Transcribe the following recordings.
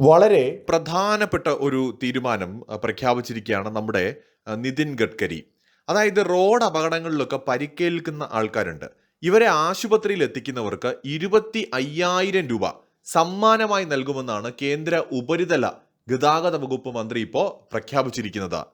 വളരെ പ്രധാനപ്പെട്ട ഒരു തീരുമാനം പ്രഖ്യാപിച്ചിരിക്കുകയാണ് നമ്മുടെ നിതിൻ ഗഡ്കരി. അതായത് റോഡ് അപകടങ്ങളിലൊക്കെ പരിക്കേൽക്കുന്ന ആൾക്കാരുണ്ട്. ഇവരെ ആശുപത്രിയിൽ എത്തിക്കുന്നവർക്ക് ഇരുപത്തി അയ്യായിരം രൂപ സമ്മാനമായി നൽകുമെന്നാണ് കേന്ദ്ര ഉപരിതല ഗതാഗത വകുപ്പ് മന്ത്രി ഇപ്പോൾ പ്രഖ്യാപിച്ചിരിക്കുന്നത്.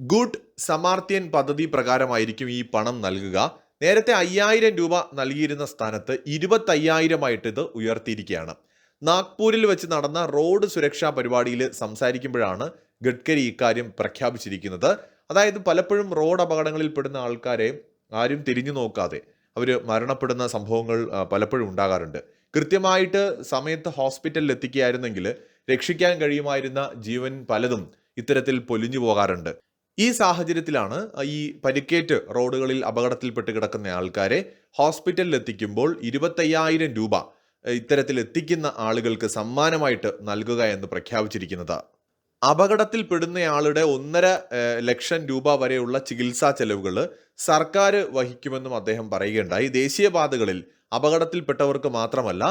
ഗുഡ് സമാർത്യൻ പദ്ധതി പ്രകാരമായിരിക്കും ഈ പണം നൽകുക. നേരത്തെ അയ്യായിരം രൂപ നൽകിയിരുന്ന സ്ഥാനത്ത് ഇരുപത്തയ്യായിരമായിട്ട് ഇത് ഉയർത്തിയിരിക്കുകയാണ്. നാഗ്പൂരിൽ വെച്ച് നടന്ന റോഡ് സുരക്ഷാ പരിപാടിയിൽ സംസാരിക്കുമ്പോഴാണ് ഗഡ്കരി ഇക്കാര്യം പ്രഖ്യാപിച്ചിരിക്കുന്നത്. അതായത് പലപ്പോഴും റോഡ് അപകടങ്ങളിൽ പെടുന്ന ആൾക്കാരെ ആരും തിരിഞ്ഞു നോക്കാതെ അവർ മരണപ്പെടുന്ന സംഭവങ്ങൾ പലപ്പോഴും ഉണ്ടാകാറുണ്ട്. കൃത്യമായിട്ട് സമയത്ത് ഹോസ്പിറ്റലിൽ എത്തിക്കുകയായിരുന്നെങ്കിൽ രക്ഷിക്കാൻ കഴിയുമായിരുന്ന ജീവൻ പലതും ഇത്തരത്തിൽ പൊലിഞ്ഞു പോകാറുണ്ട്. ഈ സാഹചര്യത്തിലാണ് ഈ പരിക്കേറ്റ് റോഡുകളിൽ അപകടത്തിൽപ്പെട്ട് കിടക്കുന്ന ആൾക്കാരെ ഹോസ്പിറ്റലിൽ എത്തിക്കുമ്പോൾ ഇരുപത്തയ്യായിരം രൂപ ഇത്തരത്തിൽ എത്തിക്കുന്ന ആളുകൾക്ക് സമ്മാനമായിട്ട് നൽകുക എന്ന് പ്രഖ്യാപിച്ചിരിക്കുന്നത്. അപകടത്തിൽപ്പെടുന്നയാളുടെ ഒന്നര ലക്ഷം രൂപ വരെയുള്ള ചികിത്സാ ചെലവുകൾ സർക്കാർ വഹിക്കുമെന്നും അദ്ദേഹം പറയുകയുണ്ടായി. ദേശീയപാതകളിൽ അപകടത്തിൽപ്പെട്ടവർക്ക് മാത്രമല്ല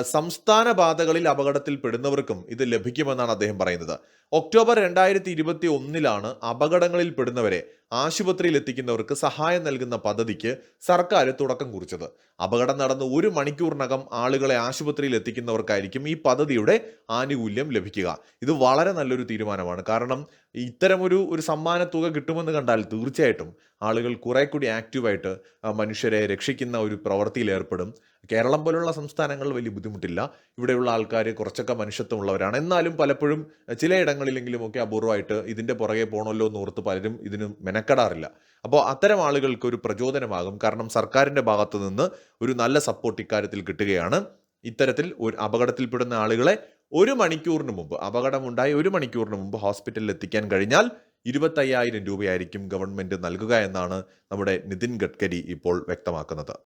സംസ്ഥാന പാതകളിൽ അപകടത്തിൽപ്പെടുന്നവർക്കും ഇത് ലഭിക്കുമെന്നാണ് അദ്ദേഹം പറയുന്നത്. ഒക്ടോബർ രണ്ടായിരത്തി ഇരുപത്തി ഒന്നിലാണ് അപകടങ്ങളിൽ പെടുന്നവരെ ആശുപത്രിയിൽ എത്തിക്കുന്നവർക്ക് സഹായം നൽകുന്ന പദ്ധതിക്ക് സർക്കാർ തുടക്കം കുറിച്ചത്. അപകടം നടന്ന് ഒരു മണിക്കൂറിനകം ആളുകളെ ആശുപത്രിയിൽ എത്തിക്കുന്നവർക്കായിരിക്കും ഈ പദ്ധതിയുടെ ആനുകൂല്യം ലഭിക്കുക. ഇത് വളരെ നല്ലൊരു തീരുമാനമാണ്. കാരണം ഇത്തരമൊരു ഒരു സമ്മാന തുക കിട്ടുമെന്ന് കണ്ടാൽ തീർച്ചയായിട്ടും ആളുകൾ കുറെ കൂടി ആക്റ്റീവായിട്ട് മനുഷ്യരെ രക്ഷിക്കുന്ന ഒരു പ്രവൃത്തിയിൽ ഏർപ്പെടും കേരളം പോലുള്ള സംസ്ഥാനങ്ങളിൽ വലിയ ബുദ്ധിമുട്ടില്ല. ഇവിടെയുള്ള ആൾക്കാർ കുറച്ചൊക്കെ മനുഷ്യത്വമുള്ളവരാണ്. എന്നാലും പലപ്പോഴും ചിലയിടങ്ങളിലെങ്കിലും ഒക്കെ അപൂർവമായിട്ട് ഇതിന്റെ പുറകെ പോകണമല്ലോ എന്ന് ഓർത്ത് പലരും ഇതിന് മെനക്കെടാറില്ല. അപ്പോൾ അത്തരം ആളുകൾക്ക് ഒരു പ്രചോദനമാകും. കാരണം സർക്കാരിന്റെ ഭാഗത്തു നിന്ന് ഒരു നല്ല സപ്പോർട്ട് ഇക്കാര്യത്തിൽ കിട്ടുകയാണ്. ഇത്തരത്തിൽ ഒരു അപകടത്തിൽപ്പെടുന്ന ആളുകളെ ഒരു മണിക്കൂറിന് മുമ്പ് അപകടമുണ്ടായി ഒരു മണിക്കൂറിന് മുമ്പ് ഹോസ്പിറ്റലിൽ എത്തിക്കാൻ കഴിഞ്ഞാൽ ഇരുപത്തയ്യായിരം രൂപയായിരിക്കും ഗവൺമെന്റ് നൽകുക എന്നാണ് നമ്മുടെ നിതിൻ ഗഡ്കരി ഇപ്പോൾ വ്യക്തമാക്കുന്നത്.